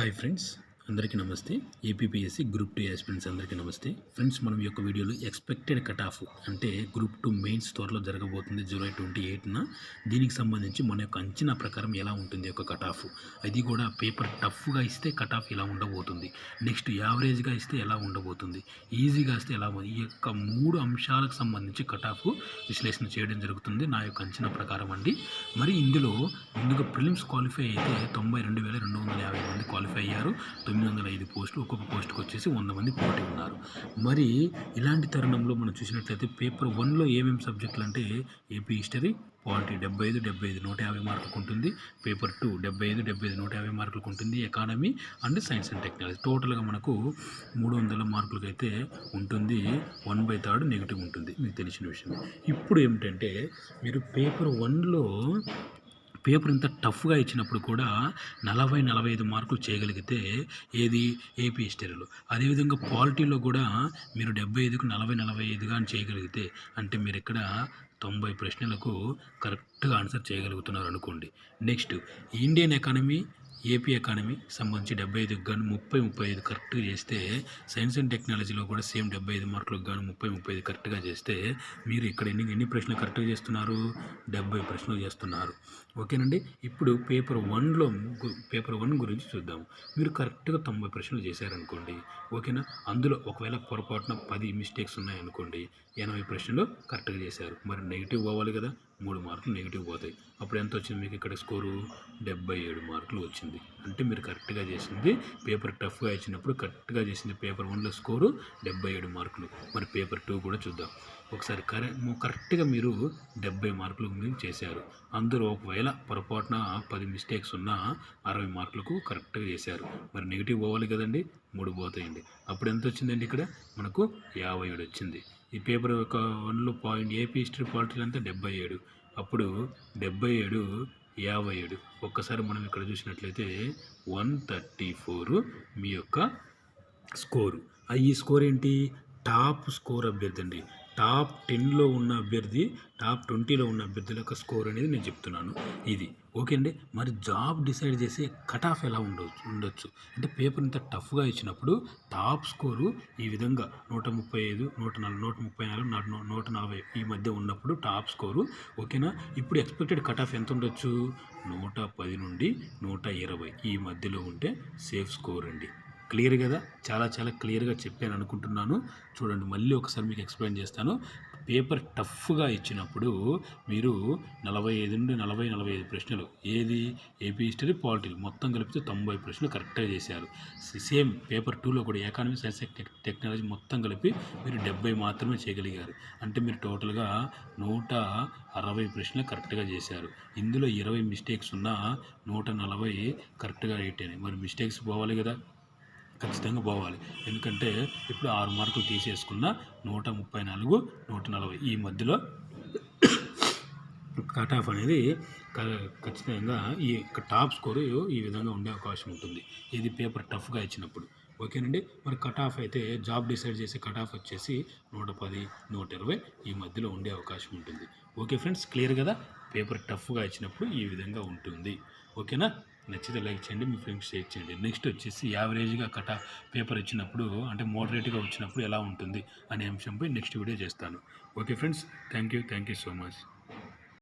Hi friends అందరికీ నమస్తే. APPSC group two aspirants అందరికీ నమస్తే. ఫ్రెండ్స్ మనం ఈ యొక్క వీడియోలో ఎక్స్పెక్టెడ్ కట్ ఆఫ్ అంటే గ్రూప్ టూ మెయిన్స్ త్వరలో జరగబోతుంది జూలై ట్వంటీ ఎయిట్న దీనికి సంబంధించి మన యొక్క అంచనా ప్రకారం ఎలా ఉంటుంది యొక్క కట్ ఆఫ్ అది కూడా పేపర్ టఫ్గా ఇస్తే కట్ ఆఫ్ ఇలా ఉండబోతుంది నెక్స్ట్ యావరేజ్గా ఇస్తే ఎలా ఉండబోతుంది? ఈజీగా ఇస్తే ఎలా ఈ యొక్క మూడు అంశాలకు సంబంధించి కట్ ఆఫ్ విశ్లేషణ చేయడం జరుగుతుంది నా యొక్క అంచనా ప్రకారం అండి. మరి ఇందులో ముందుగా ప్రిలిమ్స్ క్వాలిఫై అయితే తొంభై రెండు వేల రెండు వందల యాభై మంది క్వాలిఫై అయ్యారు. తొమ్మిది వందల ఐదు పోస్టులు ఒక్కొక్క పోస్టుకు వచ్చేసి వంద మంది పోటీ ఉన్నారు. మరి ఇలాంటి తరుణంలో మనం చూసినట్లయితే పేపర్ వన్లో ఏమేమి సబ్జెక్టులు అంటే ఏపీ హిస్టరీ పాలిటీ డెబ్బై ఐదు డెబ్బై ఐదు నూట యాభై మార్కులకు ఉంటుంది పేపర్ టూ డెబ్బై ఐదు డెబ్బై ఐదు నూట యాభై మార్కులకు ఉంటుంది economy and science and technology. టోటల్గా మనకు మూడు వందల మార్కులకు అయితే ఉంటుంది వన్ బై థర్డ్ నెగిటివ్ ఉంటుంది మీకు తెలిసిన విషయం ఇప్పుడు ఏమిటంటే మీరు పేపర్ వన్లో పేపర్ ఇంత టఫ్గా ఇచ్చినప్పుడు కూడా నలభై నలభై ఐదు మార్కులు చేయగలిగితే ఏది? ఏపీ హిస్టరీలో. అదేవిధంగా పాలిటీలో కూడా మీరు డెబ్బై ఐదుకు నలభై నలభై ఐదుగా చేయగలిగితే అంటే మీరు ఇక్కడ తొంభై ప్రశ్నలకు కరెక్ట్గా ఆన్సర్ చేయగలుగుతున్నారు అనుకోండి. Next Indian economy AP economy సంబంధించి డెబ్బై ఐదుకి గాను ముప్పై ముప్పై ఐదు కరెక్ట్గా చేస్తే సైన్స్ అండ్ టెక్నాలజీలో కూడా సేమ్ డెబ్బై ఐదు మార్కులకు గాను ముప్పై ముప్పై ఐదు కరెక్ట్గా చేస్తే మీరు ఇక్కడ ఎన్ని ఎన్ని ప్రశ్నలు కరెక్ట్గా చేస్తున్నారు? డెబ్బై ప్రశ్నలు చేస్తున్నారు. ఓకేనండి? ఇప్పుడు పేపర్ వన్లో పేపర్ వన్ గురించి చూద్దాం. మీరు కరెక్ట్గా తొంభై ప్రశ్నలు చేశారనుకోండి ఓకేనా? అందులో ఒకవేళ పొరపాటున పది మిస్టేక్స్ ఉన్నాయనుకోండి ఎనభై ప్రశ్నలు కరెక్ట్గా చేశారు. మరి నెగిటివ్ పోవాలి కదా? మూడు మార్కులు నెగిటివ్ పోతాయి. అప్పుడు ఎంత వచ్చింది మీకు ఇక్కడ స్కోరు? డెబ్బై ఏడు మార్కులు వచ్చింది. అంటే మీరు కరెక్ట్గా చేసింది. పేపర్ టఫ్గా ఇచ్చినప్పుడు కరెక్ట్గా చేసింది పేపర్ వన్లో స్కోరు డెబ్బై ఏడు మార్కులు. మరి పేపర్ టూ కూడా చూద్దాం. ఒకసారి కరె కరెక్ట్గా మీరు డెబ్బై మార్కులు మీరు చేశారు. అందరూ ఒకవేళ పొరపాటున పది మిస్టేక్స్ ఉన్నా అరవై మార్కులకు కరెక్ట్గా చేశారు. మరి నెగిటివ్ పోవాలి కదండి మూడు పోతాయండి. అప్పుడు ఎంత వచ్చిందండి ఇక్కడ? మనకు యాభై ఏడు వచ్చింది. ఈ పేపర్ యొక్క వన్లో పాయింట్ ఏపీ హిస్టరీ పాలిటీ అంతా డెబ్బై ఏడు. అప్పుడు డెబ్బై ఏడు యాభై ఏడు ఒక్కసారి మనం ఇక్కడ చూసినట్లయితే వన్ థర్టీ ఫోర్ మీ యొక్క స్కోరు. ఆ ఈ స్కోర్ ఏంటి టాప్ స్కోర్ అభ్యర్థి అండి. టాప్ టెన్లో ఉన్న అభ్యర్థి టాప్ ట్వంటీలో ఉన్న అభ్యర్థుల యొక్క స్కోర్ అనేది నేను చెప్తున్నాను. ఇది. ఓకే అండి? మరి జాబ్ డిసైడ్ చేసే కట్ ఆఫ్ ఎలా ఉండవచ్చు ఉండొచ్చు? అంటే పేపర్ ఇంత టఫ్గా ఇచ్చినప్పుడు టాప్ స్కోరు ఈ విధంగా నూట ముప్పై ఐదు నూట నలభై నూట ముప్పై నాలుగు నూట నూట నలభై ఈ మధ్య ఉన్నప్పుడు టాప్ స్కోరు. ఓకేనా? ఇప్పుడు ఎక్స్పెక్టెడ్ కట్ ఆఫ్ ఎంత ఉండొచ్చు? నూట పది నుండి నూట ఇరవై ఈ మధ్యలో ఉంటే సేఫ్ స్కోర్ అండి. క్లియర్ కదా? చాలా చాలా క్లియర్గా చెప్పాను అనుకుంటున్నాను. చూడండి మళ్ళీ ఒకసారి మీకు ఎక్స్ప్లెయిన్ చేస్తాను. పేపర్ టఫ్గా ఇచ్చినప్పుడు మీరు నలభై ఐదు నుండి నలభై నలభై ఐదు ప్రశ్నలు ఏది? ఏపీ హిస్టరీ పాలిటీ మొత్తం కలిపితే తొంభై ప్రశ్నలు కరెక్ట్గా చేశారు. సేమ్ పేపర్ టూలో కూడా ఎకానమీ సైన్స్ టెక్నాలజీ మొత్తం కలిపి మీరు డెబ్బై మాత్రమే చేయగలిగారు. అంటే మీరు టోటల్గా నూట అరవై ప్రశ్నలు కరెక్ట్గా చేశారు. ఇందులో ఇరవై మిస్టేక్స్ ఉన్నా నూట నలభై కరెక్ట్గా రైట్ అయినాయి. మరి మిస్టేక్స్ పోవాలి కదా? ఖచ్చితంగా పోవాలి. ఎందుకంటే ఇప్పుడు ఆరు మార్కులు తీసేసుకున్న నూట ముప్పై నాలుగు నూట నలభై ఈ మధ్యలో కట్ ఆఫ్ అనేది క- ఖచ్చితంగా ఈ టాప్ స్కోరు ఈ విధంగా ఉండే అవకాశం ఉంటుంది. ఇది పేపర్ టఫ్గా ఇచ్చినప్పుడు. ఓకేనండి? మరి కట్ ఆఫ్ అయితే జాబ్ డిసైడ్ చేసే కట్ ఆఫ్ వచ్చేసి నూట పది నూట ఇరవై ఈ మధ్యలో ఉండే అవకాశం ఉంటుంది. ఓకే ఫ్రెండ్స్ క్లియర్ కదా? పేపర్ టఫ్గా ఇచ్చినప్పుడు ఈ విధంగా ఉంటుంది. ఓకేనా? నచ్చితే లైక్ చేయండి మీ ఫ్రెండ్స్ షేర్ చేయండి. నెక్స్ట్ వచ్చేసి యావరేజ్గా కట పేపర్ ఇచ్చినప్పుడు అంటే మోడరేట్గా వచ్చినప్పుడు ఎలా ఉంటుంది అనే అంశంపై నెక్స్ట్ వీడియో చేస్తాను. Okay friends thank you thank you so much.